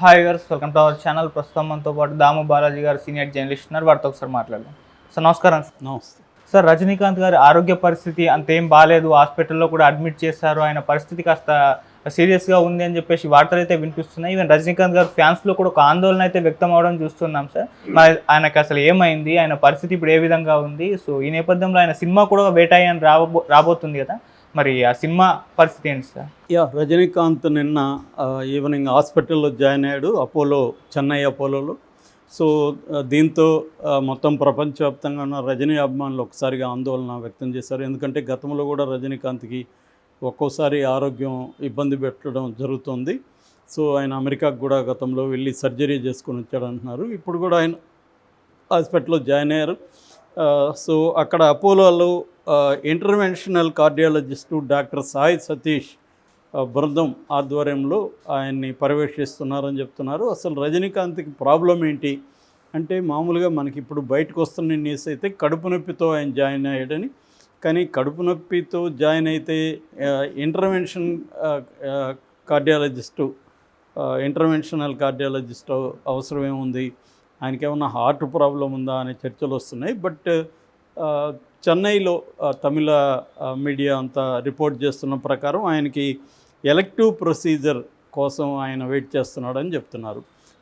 Hi గారు welcome to our channel ప్రస్తుతం మనతో పాటు దాము బాలాజీ గారు సీనియర్ జర్నలిస్ట్ ఉన్నారు. వారితో ఒకసారి మాట్లాడదాం. సార్ నమస్కారం సార్. నమస్తే. సార్ రజనీకాంత్ గారి ఆరోగ్య పరిస్థితి అంతేం బాగాలేదు హాస్పిటల్లో కూడా అడ్మిట్ చేశారు. ఆయన పరిస్థితి కాస్త సీరియస్గా ఉంది అని చెప్పేసి వార్తలు అయితే వినిపిస్తున్నాయి. ఈవెన్ రజనీకాంత్ గారి ఫ్యాన్స్లో కూడా ఒక ఆందోళన అయితే వ్యక్తం అవడం చూస్తున్నాం సార్ మరి ఆయనకు అసలు ఏమైంది? ఆయన పరిస్థితి ఇప్పుడు ఏ విధంగా ఉంది? సో ఈ నేపథ్యంలో ఆయన సినిమా కూడా వేటాయి అని రాబో రాబోతుంది కదా. మరి ఆ సినిమా పరిస్థితి ఏంటి సార్? యా రజనీకాంత్ నిన్న ఈవినింగ్ హాస్పిటల్లో జాయిన్ అయ్యాడు అపోలో చెన్నై అపోలోలో. సో దీంతో మొత్తం ప్రపంచవ్యాప్తంగా ఉన్న రజనీ అభిమానులు ఒకసారిగా ఆందోళన వ్యక్తం చేశారు. ఎందుకంటే గతంలో కూడా రజనీకాంత్కి ఒక్కోసారి ఆరోగ్యం ఇబ్బంది పెట్టడం జరుగుతుంది. సో ఆయన అమెరికాకు కూడా గతంలో వెళ్ళి సర్జరీ చేసుకొని వచ్చాడు అంటున్నారు. ఇప్పుడు కూడా ఆయన హాస్పిటల్లో జాయిన్ అయ్యారు. సో అక్కడ అపోలోలో interventional cardiologist doctor Sai Satish బృందం ఆధ్వర్యంలో ఆయన్ని పర్యవేక్షిస్తున్నారని చెప్తున్నారు. అసలు రజనీకాంత్కి ప్రాబ్లం ఏంటి? అంటే మామూలుగా మనకి ఇప్పుడు బయటకు వస్తున్న న్యూస్ అయితే కడుపు నొప్పితో ఆయన జాయిన్ అయ్యాడని. కానీ కడుపు నొప్పితో జాయిన్ అయితే ఇంటర్వెన్షన్ కార్డియాలజిస్టు ఇంటర్వెన్షనల్ కార్డియాలజిస్ట్ అవసరం ఏముంది? ఆయనకేమన్నా హార్ట్ ప్రాబ్లం ఉందా? అనే చర్చలు వస్తున్నాయి. బట్ చెన్నైలో తమిళ మీడియా అంతా రిపోర్ట్ చేస్తున్న ప్రకారం ఆయనకి ఎలక్టివ్ ప్రొసీజర్ కోసం ఆయన వెయిట్ చేస్తున్నాడని చెప్తున్నారు.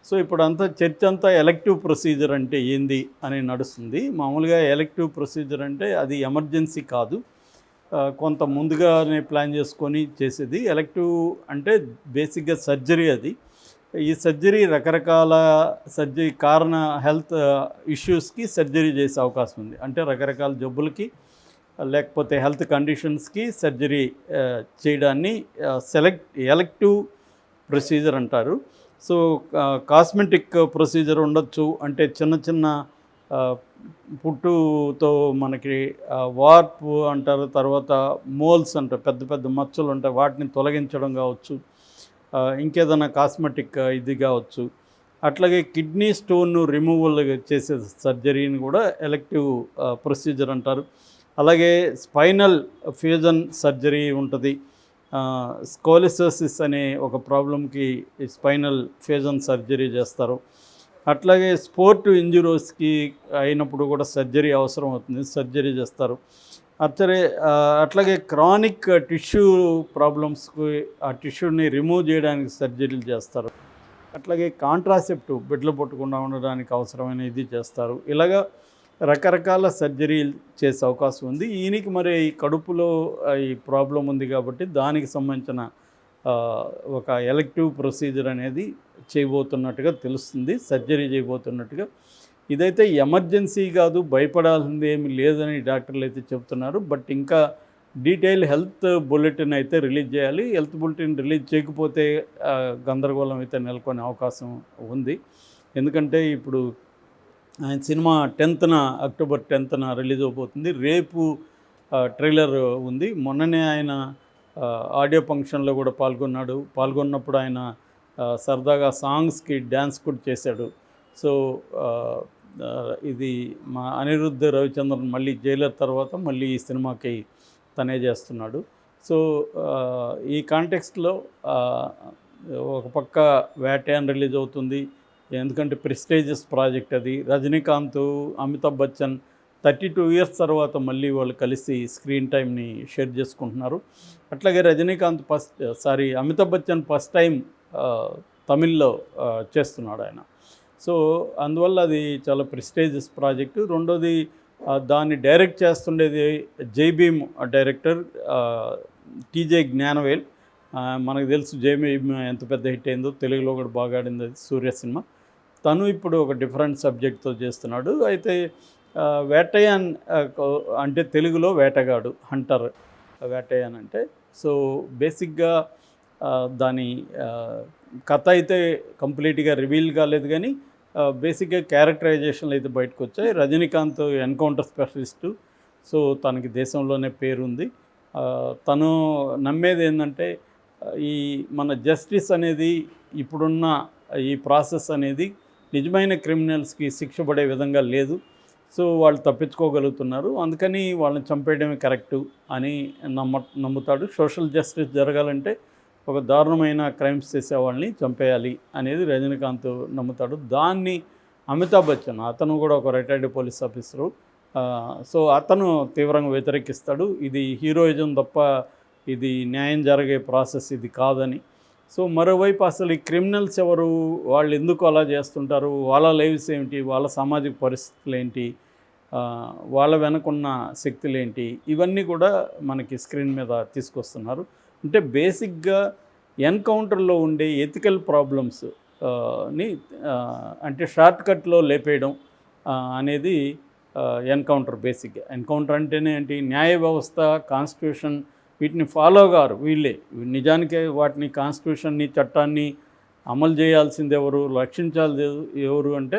సో ఇప్పుడు అంతా చర్చ అంతా ఎలక్టివ్ ప్రొసీజర్ అంటే ఏంది అని నడుస్తుంది. మామూలుగా ఎలక్టివ్ ప్రొసీజర్ అంటే అది ఎమర్జెన్సీ కాదు. కొంత ముందుగానే ప్లాన్ చేసుకొని చేసేది ఎలక్టివ్ అంటే బేసిక్గా సర్జరీ అది. ఈ సర్జరీ రకరకాల సర్జరీ కారణ హెల్త్ ఇష్యూస్కి సర్జరీ చేసే అవకాశం ఉంది. అంటే రకరకాల జబ్బులకి లేకపోతే హెల్త్ కండిషన్స్కి సర్జరీ చేయడాన్ని సెలెక్ట్ ఎలెక్టివ్ ప్రొసీజర్ అంటారు. సో కాస్మెటిక్ ప్రొసీజర్ ఉండొచ్చు. అంటే చిన్న చిన్న పుట్టుతో మనకి వార్పు అంటారు. తర్వాత మోల్స్ అంటారు. పెద్ద పెద్ద మచ్చలు ఉంటాయి. వాటిని తొలగించడం కావచ్చు. ఇంకేదైనా కాస్మెటిక్ ఇది కావచ్చు. అట్లాగే కిడ్నీ స్టోన్ రిమూవల్ చేసే సర్జరీని కూడా ఎలక్టివ్ ప్రొసీజర్ అంటారు. అలాగే స్పైనల్ ఫ్యూజన్ సర్జరీ ఉంటుంది. స్కోలిసోసిస్ అనే ఒక ప్రాబ్లంకి స్పైనల్ ఫ్యూజన్ సర్జరీ చేస్తారు. అట్లాగే స్పోర్ట్ ఇంజురీస్కి అయినప్పుడు కూడా సర్జరీ అవసరం అవుతుంది సర్జరీ చేస్తారు. అట్లే అట్లాగే క్రానిక్ టిష్యూ ప్రాబ్లమ్స్కి ఆ టిష్యూని రిమూవ్ చేయడానికి సర్జరీలు చేస్తారు. అట్లాగే కాంట్రాసెప్టివ్ బిడ్డలు పట్టకుండా ఉండడానికి అవసరమైన ఇది చేస్తారు. ఇలాగా రకరకాల సర్జరీలు చేసే అవకాశం ఉంది. ఈయనకి మరి ఈ కడుపులో ఈ ప్రాబ్లం ఉంది కాబట్టి దానికి సంబంధించిన ఒక ఎలక్టివ్ ప్రొసీజర్ అనేది చేయబోతున్నట్టుగా తెలుస్తుంది. సర్జరీ చేయబోతున్నట్టుగా ఇదైతే ఎమర్జెన్సీ కాదు భయపడాల్సింది ఏమి లేదని డాక్టర్లు అయితే చెప్తున్నారు. బట్ ఇంకా డీటెయిల్ హెల్త్ బులెటిన్ అయితే రిలీజ్ చేయాలి. హెల్త్ బులెటిన్ రిలీజ్ చేయకపోతే గందరగోళం అయితే నెలకొనే అవకాశం ఉంది. ఎందుకంటే ఇప్పుడు ఆయన సినిమా టెన్త్న అక్టోబర్ టెన్త్న రిలీజ్ అవబోతుంది. రేపు ట్రైలర్ ఉంది. మొన్ననే ఆయన ఆడియో ఫంక్షన్లో కూడా పాల్గొన్నాడు. పాల్గొన్నప్పుడు ఆయన సరదాగా సాంగ్స్కి డ్యాన్స్ కూడా చేశాడు. సో ఇది మా అనిరుద్ధ రవిచంద్రన్ మళ్ళీ జైలర్ తర్వాత మళ్ళీ ఈ సినిమాకి తనే చేస్తున్నాడు. సో ఈ కాంటెక్స్ట్లో ఒక పక్క వ్యాటాన్ రిలీజ్ అవుతుంది. ఎందుకంటే ప్రెస్టేజియస్ ప్రాజెక్ట్ అది. Rajinikanth Amitabh Bachchan thirty two years తర్వాత మళ్ళీ వాళ్ళు కలిసి స్క్రీన్ టైంని షేర్ చేసుకుంటున్నారు. అట్లాగే Rajinikanth first sorry Amitabh Bachchan first time తమిళ్ళో చేస్తున్నాడు ఆయన. సో అందువల్ల అది చాలా ప్రెస్టేజియస్ ప్రాజెక్టు. రెండోది దాన్ని direct చేస్తుండేది Jai Bhim director T J Gnanavel. మనకు తెలుసు జైభీమ్ ఎంత పెద్ద హిట్ అయిందో తెలుగులో కూడా బాగా ఆడింది అది సూర్య సినిమా. తను ఇప్పుడు ఒక డిఫరెంట్ సబ్జెక్ట్తో చేస్తున్నాడు. అయితే వేటయాన్ అంటే తెలుగులో వేటగాడు హంటర్ వేటయాన్ అంటే. సో బేసిక్గా దాని కథ అయితే కంప్లీట్గా రివీల్ కాలేదు కానీ బేసిక్గా క్యారెక్టరైజేషన్లు అయితే బయటకు వచ్చాయి. Rajinikanth encounter specialist. సో తనకి దేశంలోనే పేరుంది. తను నమ్మేది ఏంటంటే ఈ మన జస్టిస్ అనేది ఇప్పుడున్న ఈ ప్రాసెస్ అనేది నిజమైన క్రిమినల్స్కి శిక్ష పడే విధంగా లేదు. సో వాళ్ళు తప్పించుకోగలుగుతున్నారు. అందుకని వాళ్ళని చంపేయడమే కరెక్టు అని నమ్మ నమ్ముతాడు. సోషల్ జస్టిస్ జరగాలంటే ఒక దారుణమైన క్రైమ్స్ చేసే వాళ్ళని చంపేయాలి అనేది రజనీకాంత్ నమ్ముతాడు. దాన్ని అమితాబ్ బచ్చన్ అతను కూడా ఒక రిటైర్డ్ పోలీస్ ఆఫీసరు. సో అతను తీవ్రంగా వ్యతిరేకిస్తాడు. ఇది హీరోయిజం తప్ప ఇది న్యాయం జరిగే ప్రాసెస్ ఇది కాదని. సో మరోవైపు అసలు ఈ క్రిమినల్స్ ఎవరు? వాళ్ళు ఎందుకు అలా చేస్తుంటారు? వాళ్ళ లైవ్స్ ఏమిటి వాళ్ళ సామాజిక పరిస్థితులు ఏంటి? వాళ్ళ వెనకున్న శక్తులు ఏంటి? ఇవన్నీ కూడా మనకి స్క్రీన్ మీద తీసుకొస్తున్నారు. అంటే బేసిక్గా ఎన్కౌంటర్లో ఉండే ఎథికల్ ప్రాబ్లమ్స్ని అంటే షార్ట్ కట్లో లేపేయడం అనేది ఎన్కౌంటర్ బేసిక్గా ఎన్కౌంటర్ అంటేనే ఏంటి? న్యాయ వ్యవస్థ కాన్స్టిట్యూషన్ వీటిని ఫాలో గారు వీళ్ళే. నిజానికి వాటిని కాన్స్టిట్యూషన్ని చట్టాన్ని అమలు చేయాల్సింది ఎవరు రక్షించాల్సి ఎవరు అంటే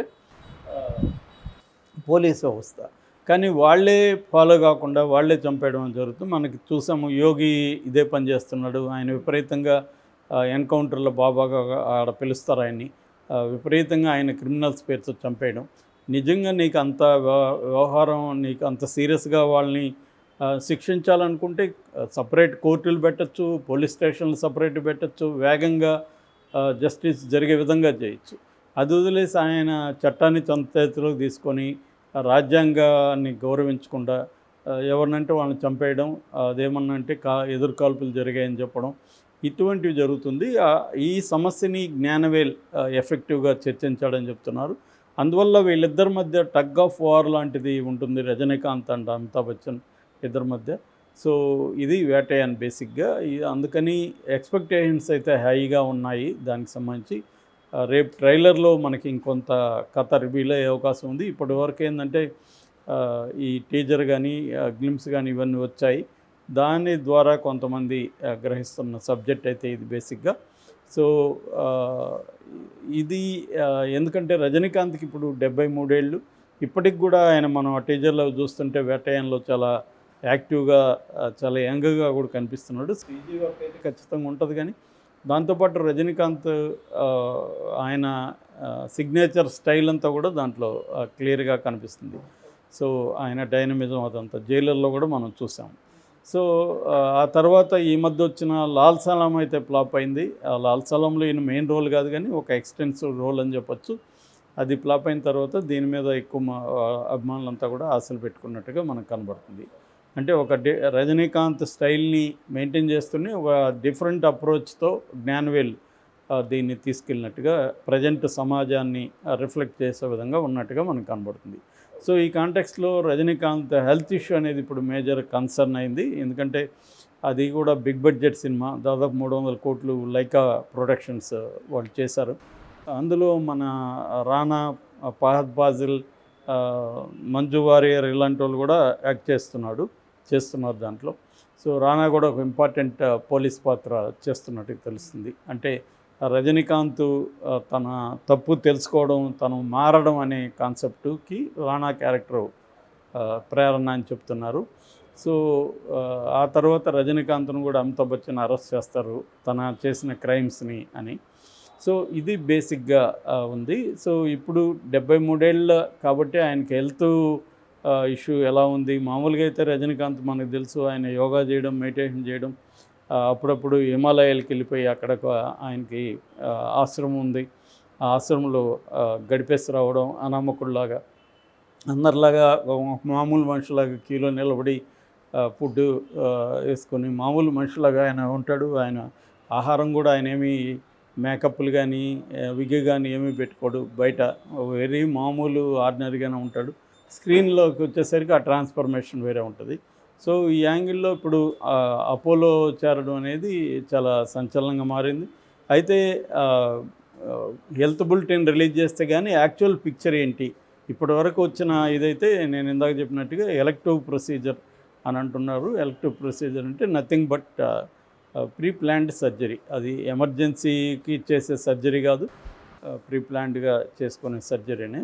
పోలీస్ వ్యవస్థ. కానీ వాళ్ళే ఫాలో కాకుండా వాళ్ళే చంపేయడం జరుగుతుంది. మనకి చూసాము యోగి ఇదే పని చేస్తున్నాడు. ఆయన విపరీతంగా ఎన్కౌంటర్లో బాబాగా ఆడ పిలుస్తారు ఆయన్ని. విపరీతంగా ఆయన క్రిమినల్స్ పేరుతో చంపేయడం. నిజంగా నీకు అంత వ్యవహారం నీకు అంత సీరియస్గా వాళ్ళని శిక్షించాలనుకుంటే సపరేట్ కోర్టులు పెట్టచ్చు పోలీస్ స్టేషన్లు సపరేట్ పెట్టచ్చు వేగంగా జస్టిస్ జరిగే విధంగా చేయొచ్చు. అది వదిలేసి ఆయన చట్టాన్ని తన చేతిలోకి తీసుకొని రాజ్యాంగాన్ని గౌరవించకుండా ఎవరినంటే వాళ్ళని చంపేయడం అదేమన్నా అంటే కా ఎదుర్కాల్పులు జరిగాయని చెప్పడం ఇటువంటివి జరుగుతుంది. ఈ సమస్యని జ్ఞానవేల్ ఎఫెక్టివ్గా చర్చించాడని చెప్తున్నారు. అందువల్ల వీళ్ళిద్దరి మధ్య టగ్ ఆఫ్ వార్ లాంటిది ఉంటుంది. రజనీకాంత్ అండ్ అమితాబ్ బచ్చన్ ఇద్దరి మధ్య. సో ఇది వేటయాన్ బేసిక్గా. ఇది అందుకని ఎక్స్పెక్టేషన్స్ అయితే హైగా ఉన్నాయి దానికి సంబంధించి. రేపు ట్రైలర్లో మనకి ఇంకొంత కథ రివీల్ అయ్యే అవకాశం ఉంది. ఇప్పటి వరకు ఏంటంటే ఈ టీజర్ కానీ గ్లిమ్స్ కానీ ఇవన్నీ వచ్చాయి. దాని ద్వారా కొంతమంది గ్రహిస్తున్న సబ్జెక్ట్ అయితే ఇది బేసిక్గా సో ఇది ఎందుకంటే రజనీకాంత్కి ఇప్పుడు డెబ్బై మూడేళ్ళు. ఇప్పటికి కూడా ఆయన మనం ఆ టీజర్లో చూస్తుంటే వేటయంలో చాలా యాక్టివ్గా చాలా యంగ్గా కూడా కనిపిస్తున్నాడు. సీజీ వర్క్ అయితే ఖచ్చితంగా ఉంటుంది కానీ దాంతోపాటు రజనీకాంత్ ఆయన సిగ్నేచర్ స్టైల్ అంతా కూడా దాంట్లో క్లియర్గా కనిపిస్తుంది. సో ఆయన డైనమిజం అదంతా జైలర్లో కూడా మనం చూసాం. సో ఆ, తర్వాత ఈ మధ్య వచ్చిన లాల్ సలాం అయితే ఫ్లాప్ అయింది. ఆ లాల్ సలాంలో ఈయన మెయిన్ రోల్ కాదు కానీ ఒక ఎక్స్టెన్సివ్ రోల్ అని చెప్పొచ్చు. అది ఫ్లాప్ అయిన తర్వాత దీని మీద ఎక్కువ అభిమానులంతా కూడా ఆశలు పెట్టుకున్నట్టుగా మనకు కనబడుతుంది. అంటే ఒక రజనీకాంత్ స్టైల్ని మెయింటైన్ చేస్తూనే ఒక డిఫరెంట్ అప్రోచ్తో జ్ఞానవేల్ దీన్ని తీసుకెళ్ళినట్టుగా ప్రజెంట్ సమాజాన్ని రిఫ్లెక్ట్ చేసే విధంగా ఉన్నట్టుగా మనకు కనబడుతుంది. సో ఈ కాంటెక్స్లో రజనీకాంత్ హెల్త్ ఇష్యూ అనేది ఇప్పుడు మేజర్ కన్సర్న్ అయింది. ఎందుకంటే అది కూడా బిగ్ బడ్జెట్ సినిమా దాదాపు మూడు వందల కోట్లు లైకా ప్రొడక్షన్స్ వాళ్ళు చేశారు. అందులో మన రానా ఫహద్ ఫాజిల్ మంజు వారియర్ ఇలాంటి వాళ్ళు కూడా యాక్ట్ చేస్తున్నాడు. చేస్తున్నారు దాంట్లో. సో రానా కూడా ఒక ఇంపార్టెంట్ పోలీస్ పాత్ర చేస్తున్నట్టు తెలుస్తుంది. అంటే రజనీకాంత్ తన తప్పు తెలుసుకోవడం తను మారడం అనే కాన్సెప్ట్కి రాణా క్యారెక్టర్ ప్రేరణ అని చెప్తున్నారు. సో ఆ, తర్వాత రజనీకాంత్ను కూడా అమితాబ్ బచ్చన్ అరెస్ట్ చేస్తారు తన చేసిన క్రైమ్స్ని అని. సో ఇది బేసిక్గా ఉంది. సో ఇప్పుడు డెబ్బై మూడేళ్ళ కాబట్టి ఆయనకి హెల్త్ ఇష్యూ ఎలా ఉంది? మామూలుగా అయితే రజనీకాంత్ మనకు తెలుసు ఆయన యోగా చేయడం మెడిటేషన్ చేయడం అప్పుడప్పుడు హిమాలయాలకు వెళ్ళిపోయి అక్కడ ఆయనకి ఆశ్రమం ఉంది. ఆ ఆశ్రమంలో గడిపేసి రావడం అనామకుల్లాగా అందరిలాగా మామూలు మనుషులాగా క్యూలో నిలబడి ఫుడ్ వేసుకొని మామూలు మనుషులాగా ఆయన ఉంటాడు. ఆయన ఆహారం కూడా ఆయన ఏమి మేకప్లు కానీ విగ్ కానీ ఏమీ పెట్టుకోడు. బయట వెరీ మామూలు ఆర్డినరీగానే ఉంటాడు. స్క్రీన్లోకి వచ్చేసరికి ఆ ట్రాన్స్ఫర్మేషన్ వేరే ఉంటుంది. సో ఈ యాంగిల్లో ఇప్పుడు అపోలో చేరడం అనేది చాలా సంచలనంగా మారింది. అయితే హెల్త్ బులెటిన్ రిలీజ్ చేస్తే కానీ యాక్చువల్ పిక్చర్ ఏంటి? ఇప్పటి వరకు వచ్చిన ఇదైతే నేను ఇందాక చెప్పినట్టుగా ఎలక్టివ్ ప్రొసీజర్ అని అంటున్నారు. ఎలక్టివ్ ప్రొసీజర్ అంటే nothing but pre planned surgery. అది ఎమర్జెన్సీకి చేసే సర్జరీ కాదు. ప్రీ ప్లాన్డ్గా చేసుకునే సర్జరీనే